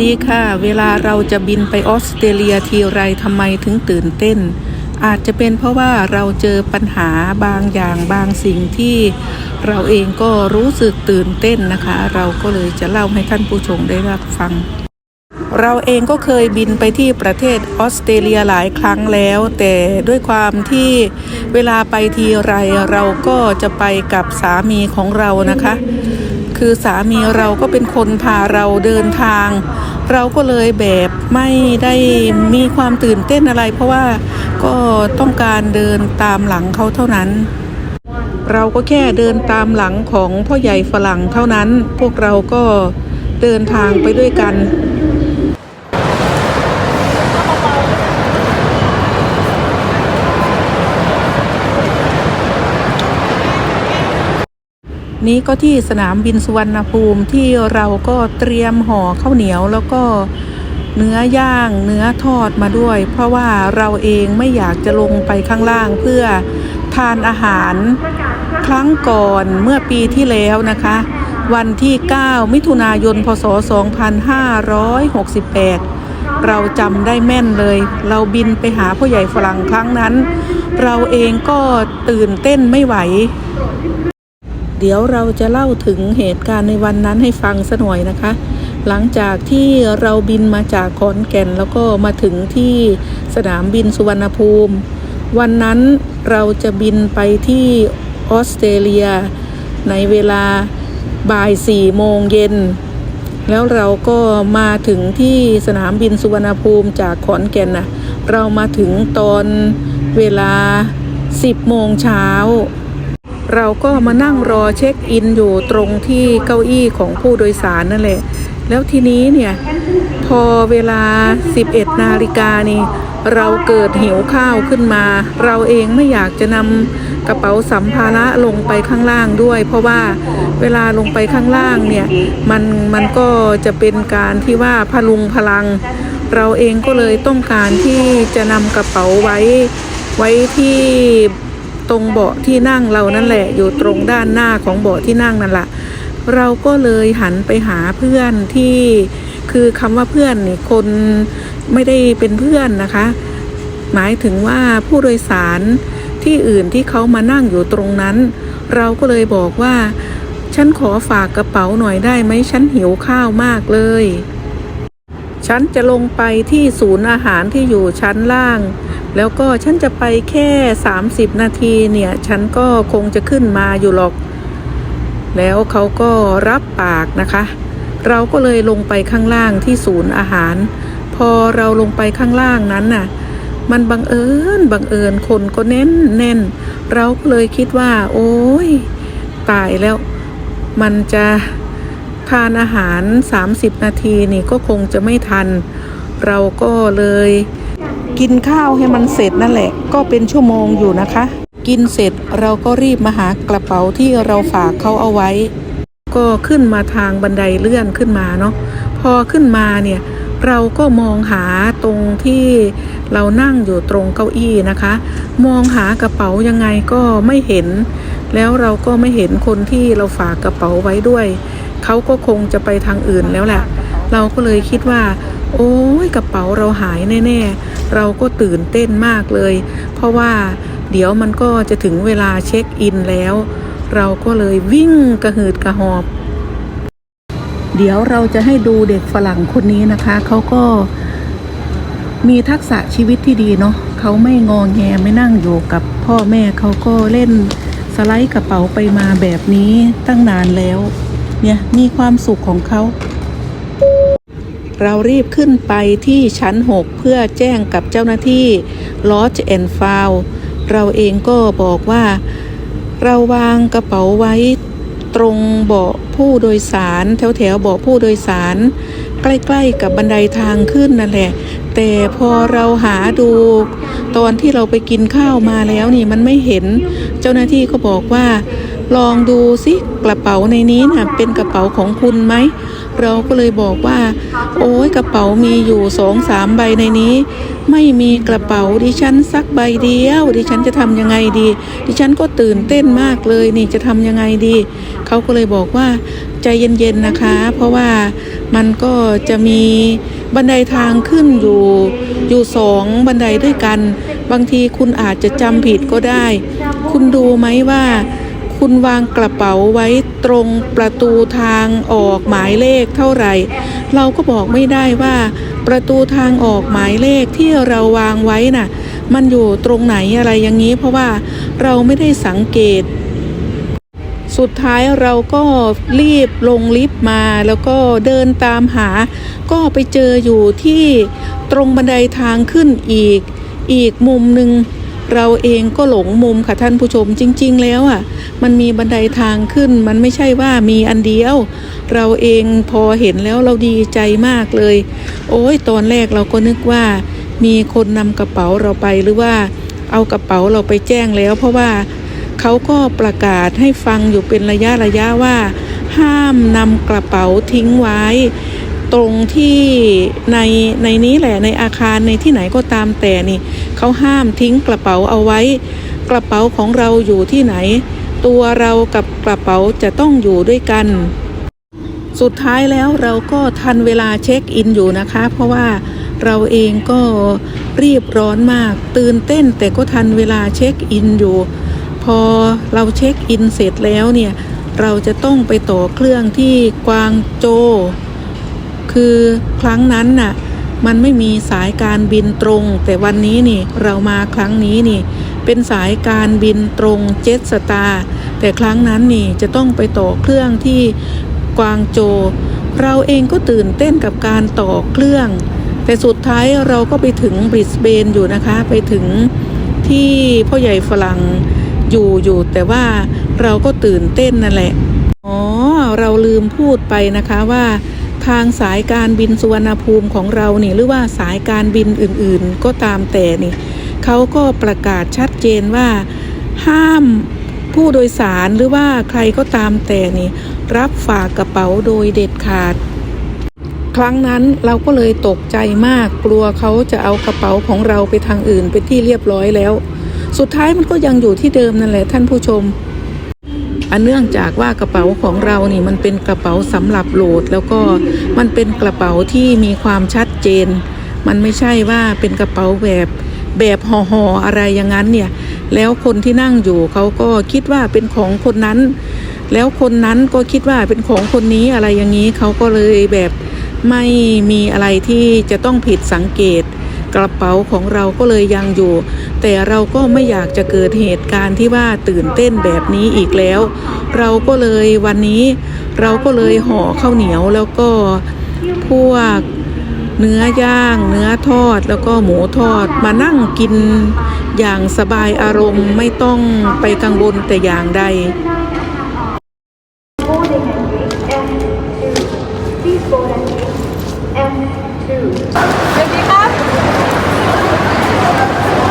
ดีค่ะ เวลาเราจะบินไปออสเตรเลียทีไรทำไมถึงตื่นเต้น อาจจะเป็นเพราะว่าเราเจอปัญหาบางอย่างบางสิ่งที่เราเองก็รู้สึกตื่นเต้นนะคะ เราก็เลยจะเล่าให้ท่านผู้ชมได้รับฟัง เราเองก็เคยบินไปที่ประเทศออสเตรเลียหลายครั้งแล้ว แต่ด้วยความที่เวลาไปทีไรเราก็จะไปกับสามีของเรานะคะคือสามีเราก็เป็นคนพาเราเดินทาง เราก็เลยแบบไม่ได้มีความตื่นเต้นอะไร เพราะว่าก็ต้องการเดินตามหลังเขาเท่านั้น เราก็แค่เดินตามหลังของพ่อใหญ่ฝรั่งเท่านั้น พวกเราก็เดินทางไปด้วยกัน นี้ก็ที่สนามบินสุวรรณภูมิที่เราก็เตรียมห่อข้าวเหนียวแล้วก็เนื้อย่างเนื้อทอดมาด้วย เพราะว่าเราเองไม่อยากจะลงไปข้างล่างเพื่อทานอาหารครั้งก่อนเมื่อปีที่แล้วนะคะ วันที่ 9 มิถุนายน พศ 2568 เราจำได้แม่นเลย เราบินไปหาพ่อใหญ่ฝรั่งครั้งนั้น เราเองก็ตื่นเต้นไม่ไหว เดี๋ยวเราจะเล่าถึงเหตุการณ์ในวันนั้นให้ฟังสัหน่อยนะคะ หลังจากที่เราบินมาจากขอนแก่นแล้วก็มาถึงที่สนามบินสุวรรณภูมิ วันนั้นเราจะบินไปที่ออสเตรเลีย ในเวลาบ่ายสี่โมงเย็นแล้วเราก็มาถึงที่สนามบินสุวรรณภูมิจากขอนแก่นน่ะเรามาถึงตอนเวลา 10 โมงเช้า เราก็มานั่งรอเช็คอินอยู่ตรงที่เก้าอี้ของผู้โดยสารนั่นแหละ แล้วทีนี้เนี่ยพอเวลา 11 นาฬิกานี่ เราเกิดหิวข้าวขึ้นมา เราเองไม่อยากจะนำกระเป๋าสัมภาระลงไปข้างล่างด้วย เพราะว่าเวลาลงไปข้างล่างเนี่ยมันมันก็จะเป็นการที่ว่าพลุงพลัง เราเองก็เลยต้องการที่จะนำกระเป๋าไว้ไว้ที่ ตรงเบาะที่นั่งเรานั่นแหละ อยู่ตรงด้านหน้าของเบาะที่นั่งนั่นแหละเราก็เลยหันไปหาเพื่อนที่คือคำว่าเพื่อนนี่คนไม่ได้เป็นเพื่อนนะคะ หมายถึงว่าผู้โดยสารที่อื่นที่เขามานั่งอยู่ตรงนั้น เราก็เลยบอกว่า ฉันขอฝากกระเป๋าหน่อยได้ไหมฉันหิวข้าวมากเลย ฉันจะลงไปที่ศูนย์อาหารที่อยู่ชั้นล่าง แล้วก็ฉันจะไปแค่ 30 นาทีเนี่ย ฉันก็คงจะขึ้นมาอยู่หรอก แล้วเขาก็รับปากนะคะ เราก็เลยลงไปข้างล่างที่ศูนย์อาหาร พอเราลงไปข้างล่างนั้นน่ะ มันบังเอิญบังเอิญคนก็แน่นแน่น เราก็เลยคิดว่า โอ้ยตายแล้ว มันจะทานอาหาร 30 นาทีนี่ก็คงจะไม่ทัน เราก็เลย กินข้าวให้มันเสร็จนั่นแหละ ก็เป็นชั่วโมงอยู่นะคะ กินเสร็จเราก็รีบมาหากระเป๋าที่เราฝากเขาเอาไว้ ก็ขึ้นมาทางบันไดเลื่อนขึ้นมาเนาะพอขึ้นมาเนี่ยเราก็มองหาตรงที่เรานั่งอยู่ตรงเก้าอี้นะคะ มองหากระเป๋ายังไงก็ไม่เห็น แล้วเราก็ไม่เห็นคนที่เราฝากกระเป๋าไว้ด้วย เขาก็คงจะไปทางอื่นแล้วแหละ เราก็เลยคิดว่า โอ้ยกระเป๋าเราหายแน่ ๆ เราก็ตื่นเต้นมากเลย เพราะว่าเดี๋ยวมันก็จะถึงเวลาเช็คอินแล้ว เราก็เลยวิ่งกระหืดกระหอบ เดี๋ยวเราจะให้ดูเด็กฝรั่งคนนี้นะคะ เขาก็มีทักษะชีวิตที่ดีเนาะเขาไม่งองแงไม่นั่งอยู่กับพ่อแม่เขาก็เล่นสไลด์กระเป๋าไปมาแบบนี้ตั้งนานแล้ว เนี่ยมีความสุขของเขา เรารีบขึ้นไปที่ชั้น 6 เพื่อแจ้งกับเจ้าหน้าที่ Lodge and f o u n d เราเองก็บอกว่า เราวางกระเป๋าไว้ตรงเบาะผู้โดยสาร แถวแถวๆเบาะผู้โดยสาร ใกล้ๆกับบันไดทางขึ้นนั่นแหละ แต่พอเราหาดู ตอนที่เราไปกินข้าวมาแล้วนี่มันไม่เห็น เจ้าหน้าที่ก็บอกว่า ลองดูสิกระเป๋าในนี้น่ะเป็นกระเป๋าของคุณไหม เราก็เลยบอกว่า โอ้ยกระเป๋ามีอยู่สองสามใบในนี้ ไม่มีกระเป๋าดิฉันสักใบเดียว ดิฉันจะทำยังไงดี ดิฉันก็ตื่นเต้นมากเลยนี่จะทำยังไงดี เขาก็เลยบอกว่าใจเย็นๆนะคะ เพราะว่ามันก็จะมีบันไดทางขึ้นอยู่อยู่สองบันไดด้วยกัน บางทีคุณอาจจะจำผิดก็ได้ คุณดูไหมว่า คุณวางกระเป๋าไว้ตรงประตูทางออกหมายเลขเท่าไหร่ เราก็บอกไม่ได้ว่า ประตูทางออกหมายเลขที่เราวางไว้น่ะ มันอยู่ตรงไหนอะไรอย่างนี้ เพราะว่าเราไม่ได้สังเกต สุดท้ายเราก็รีบลงลิฟต์มาแล้วก็เดินตามหา ก็ไปเจออยู่ที่ตรงบันไดทางขึ้นอีก อีกมุมหนึ่ง เราเองก็หลงมุมค่ะท่านผู้ชมจริง ๆ แล้วอะ มันมีบันไดทางขึ้น มันไม่ใช่ว่ามีอันเดียว เราเองพอเห็นแล้วเราดีใจมากเลย โอ้ยตอนแรกเราก็นึกว่า มีคนนำกระเป๋าเราไปหรือว่า เอากระเป๋าเราไปแจ้งแล้ว เพราะว่าเขาก็ประกาศให้ฟังอยู่เป็นระยะระยะว่า ห้ามนำกระเป๋าทิ้งไว้ ตรงที่ในในนี้แหละในอาคารในที่ไหนก็ตามแต่นี่ เขาห้ามทิ้งกระเป๋าเอาไว้ กระเป๋าของเราอยู่ที่ไหน ตัวเรากับกระเป๋าจะต้องอยู่ด้วยกัน สุดท้ายแล้วเราก็ทันเวลาเช็คอินอยู่นะคะ เพราะว่าเราเองก็รีบร้อนมาก ตื่นเต้นแต่ก็ทันเวลาเช็คอินอยู่ พอเราเช็คอินเสร็จแล้วเนี่ยเราจะต้องไปต่อเครื่องที่กวางโจ คือครั้งนั้นน่ะ มันไม่มีสายการบินตรง แต่วันนี้นี่เรามาครั้งนี้นี่ เป็นสายการบินตรงเจ็ตสตาร์แต่ครั้งนั้นนี่จะต้องไปต่อเครื่องที่กวางโจ เราเองก็ตื่นเต้นกับการต่อเครื่อง แต่สุดท้ายเราก็ไปถึงบริสเบนอยู่นะคะ ไปถึงที่พ่อใหญ่ฝรั่งอยู่อยู่ แต่ว่าเราก็ตื่นเต้นนั่นแหละ อ๋อ เราลืมพูดไปนะคะว่า ทางสายการบินสุวรรณภูมิของเรานี่หรือว่าสายการบินอื่นๆ ก็ตามแต่นี่เขาก็ประกาศชัดเจนว่า ห้ามผู้โดยสารหรือว่าใครก็ตามแต่นี่ รับฝากกระเป๋าโดยเด็ดขาด ครั้งนั้นเราก็เลยตกใจมากกลัวเขาจะเอากระเป๋าของเราไปทางอื่นเป็นที่เรียบร้อยแล้ว สุดท้ายมันก็ยังอยู่ที่เดิมนั่นแหละท่านผู้ชม อันเนื่องจากว่ากระเป๋าของเรานี่มันเป็นกระเป๋าสำหรับโหลด แล้วก็มันเป็นกระเป๋าที่มีความชัดเจน มันไม่ใช่ว่าเป็นกระเป๋าแบบแบบห่อหอๆอะไรอย่างนั้นเนี่ย แล้วคนที่นั่งอยู่เขาก็คิดว่าเป็นของคนนั้น แล้วคนนั้นก็คิดว่าเป็นของคนนี้อะไรอย่างนี้เขาก็เลยแบบไม่มีอะไรที่จะต้องผิดสังเกต กระเป๋าของเราก็เลยยังอยู่ แต่เราก็ไม่อยากจะเกิดเหตุการณ์ที่ว่าตื่นเต้นแบบนี้อีกแล้ว เราก็เลยวันนี้เราก็เลยห่อข้าวเหนียวแล้วก็พวกเนื้อย่างเนื้อทอดแล้วก็หมูทอดมานั่งกินอย่างสบายอารมณ์ไม่ต้องไปกังวลแต่อย่างใด Boarding entry M2. Please board entry M2. สวัสดีครับ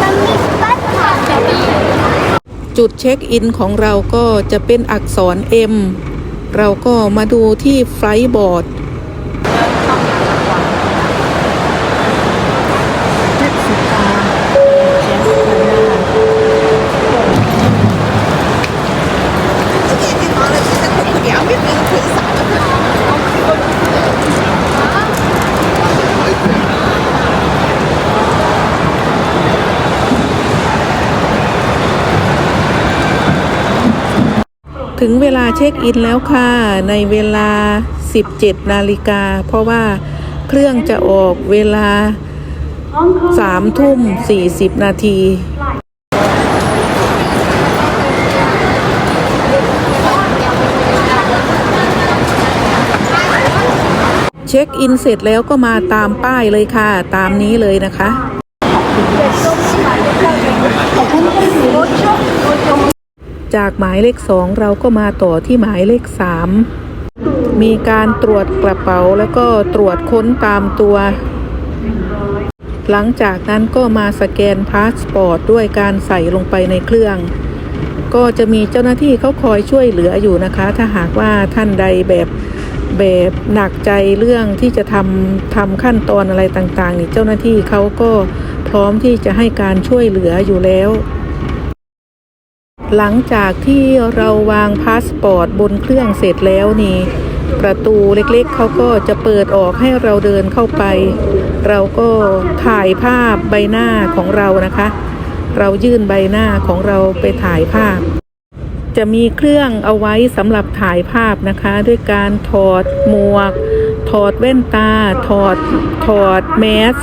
มันมีบัตรผ่านแบบนี้ จุดเช็คอินของเราก็จะเป็นอักษร M เราก็มาดูที่ไฟบอร์ด ถึงเวลาเช็คอินแล้วค่ะ ในเวลา 17 นาฬิกา เพราะว่าเครื่องจะออกเวลา 3 ทุ่ม 40 นาทีเช็คอินเสร็จแล้วก็มาตามป้ายเลยค่ะ ตามนี้เลยนะคะ จากหมายเลขสองเราก็มาต่อที่หมายเลขสามมีการตรวจกระเป๋าแล้วก็ตรวจค้นตามตัว หลังจากนั้นก็มาสแกนพาสปอร์ตด้วยการใส่ลงไปในเครื่อง ก็จะมีเจ้าหน้าที่เขาคอยช่วยเหลืออยู่นะคะ ถ้าหากว่าท่านใดแบบแบบหนักใจเรื่องที่จะทำทำขั้นตอนอะไรต่างๆนี่เจ้าหน้าที่เขาก็พร้อมที่จะให้การช่วยเหลืออยู่แล้ว หลังจากที่เราวางพาสปอร์ตบนเครื่องเสร็จแล้วนี่ ประตูเล็กๆ เขาก็จะเปิดออกให้เราเดินเข้าไป เราก็ถ่ายภาพใบหน้าของเรานะคะ เรายื่นใบหน้าของเราไปถ่ายภาพ จะมีเครื่องเอาไว้สำหรับถ่ายภาพนะคะ ด้วยการถอดหมวก ถอดแว่นตา ถอดถอดแมส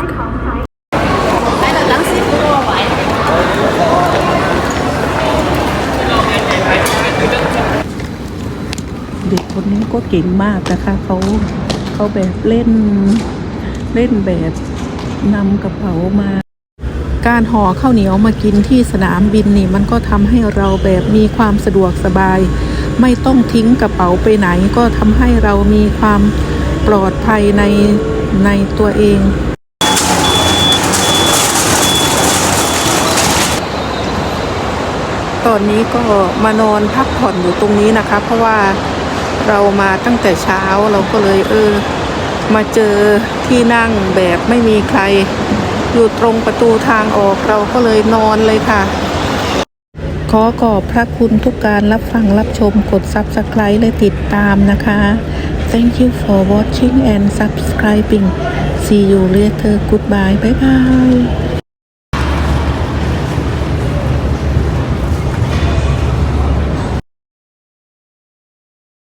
ก็เก่งมากนะคะเขาเขาแบบเล่นเล่นแบบนำกระเป๋ามา การห่อข้าวเหนียวมากินที่สนามบินนี่มันก็ทำให้เราแบบมีความสะดวกสบาย ไม่ต้องทิ้งกระเป๋าไปไหนก็ทำให้เรามีความปลอดภัยในในตัวเองตอนนี้ก็มานอนพักผ่อนอยู่ตรงนี้นะคะ เพราะว่า เรามาตั้งแต่เช้าเราก็เลยเออ มาเจอที่นั่งแบบไม่มีใคร อยู่ตรงประตูทางออกเราก็เลยนอนเลยค่ะ ขอขอบพระคุณทุกการรับฟังรับชมกด Subscribe และติดตามนะคะ Thank you for watching and subscribing See you later Goodbye Bye bye